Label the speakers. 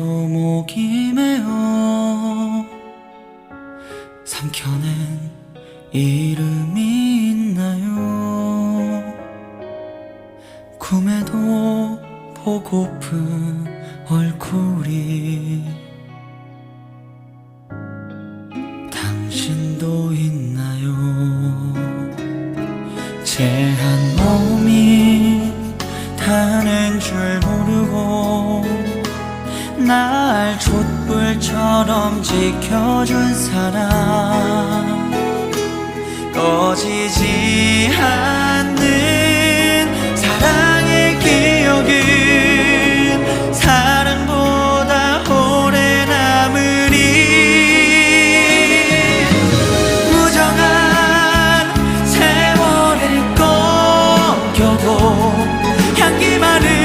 Speaker 1: 목이 메어 삼켜낸 이름이 있나요? 꿈에도 보고픈 얼굴이 당신도 있나요? 제한 몸이 타는 줄 모르고 날 촛불처럼 지켜준 사람. 꺼지지 않는 사랑의 기억은 사랑보다 오래 남으리. 무정한 세월을 꺾여도 향기만을